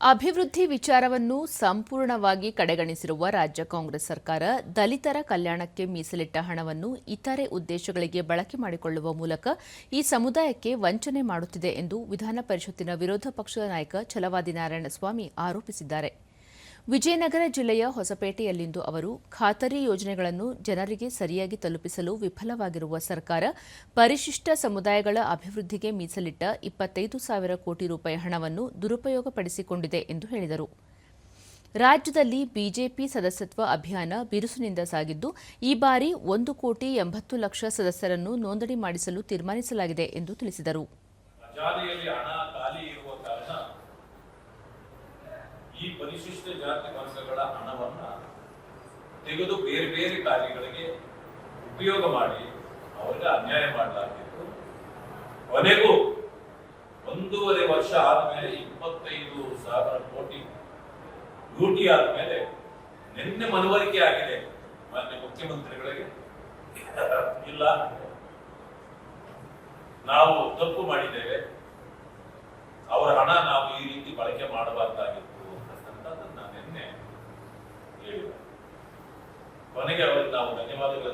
ಅಭಿವೃದ್ಧಿ ವಿಚಾರವನ್ನು ಸಂಪೂರ್ಣವಾಗಿ ಕಡೆಗಣಿಸಿರುವ ರಾಜ್ಯ ಕಾಂಗ್ರೆಸ್ ಸರ್ಕಾರ ದಲಿತರ ಕಲ್ಯಾಣಕ್ಕೆ ಮೀಸಲಿಟ್ಟ ಹಣವನ್ನು ಇತರೆ ಉದ್ದೇಶಗಳಿಗೆ ಬಳಕೆ ಮಾಡಿಕೊಳ್ಳುವ ಮೂಲಕ ಈ ಸಮುದಾಯಕ್ಕೆ ವಂಚನೆ ಮಾಡುತ್ತಿದೆ ಎಂದು ವಿಧಾನ ಪರಿಷತ್ತಿನ ವಿರೋಧ ಪಕ್ಷದ ನಾಯಕ ಛಲವಾದಿ ನಾರಾಯಣಸ್ವಾಮಿ ಆರೋಪಿಸಿದ್ದಾರೆ. ವಿಜಯನಗರ ಜಿಲ್ಲೆಯ ಹೊಸಪೇಟೆಯಲ್ಲಿಂದು ಅವರು ಖಾತರಿ ಯೋಜನೆಗಳನ್ನು ಜನರಿಗೆ ಸರಿಯಾಗಿ ತಲುಪಿಸಲು ವಿಫಲವಾಗಿರುವ ಸರ್ಕಾರ ಪರಿಶಿಷ್ಟ ಸಮುದಾಯಗಳ ಅಭಿವೃದ್ಧಿಗೆ ಮೀಸಲಿಟ್ಟ ಇಪ್ಪತ್ತೈದು ಸಾವಿರ ಕೋಟಿ ರೂಪಾಯಿ ಹಣವನ್ನು ದುರುಪಯೋಗಪಡಿಸಿಕೊಂಡಿದೆ ಎಂದು ಹೇಳಿದರು. ರಾಜ್ಯದಲ್ಲಿ ಬಿಜೆಪಿ ಸದಸ್ಯತ್ವ ಅಭಿಯಾನ ಬಿರುಸಿನಿಂದ ಸಾಗಿದ್ದು, ಈ ಬಾರಿ ಒಂದು ಕೋಟಿ ಎಂಬತ್ತು ಲಕ್ಷ ಸದಸ್ಯರನ್ನು ನೋಂದಣಿ ಮಾಡಿಸಲು ತೀರ್ಮಾನಿಸಲಾಗಿದೆ ಎಂದು ತಿಳಿಸಿದರು. ಈ ಪರಿಶಿಷ್ಟ ಜಾತಿ ವರ್ಗಗಳ ಹಣವನ್ನ ತೆಗೆದು ಬೇರೆ ಬೇರೆ ಕಾರ್ಯಗಳಿಗೆ ಉಪಯೋಗ ಮಾಡಿ ಅವರಿಗೆ ಅನ್ಯಾಯ ಮಾಡಲಾಗಿತ್ತು. ಕೊನೆಗೂ ಒಂದೂವರೆ ವರ್ಷ ಆದ್ಮೇಲೆ ಇಪ್ಪತ್ತೈದು ಸಾವಿರ ಕೋಟಿ ಡ್ಯೂಟಿ ಆದ್ಮೇಲೆ ನಿನ್ನೆ ಮನವರಿಕೆ ಆಗಿದೆ ಮಾನ್ಯ ಮುಖ್ಯಮಂತ್ರಿಗಳಿಗೆ. ಇಲ್ಲ. ನಾವು ತಪ್ಪು ಮಾಡಿದ್ದೇವೆ. ಕೊನೆಗೆ ಅವರಿಗೆ ನಾವು ಧನ್ಯವಾದಗಳನ್ನು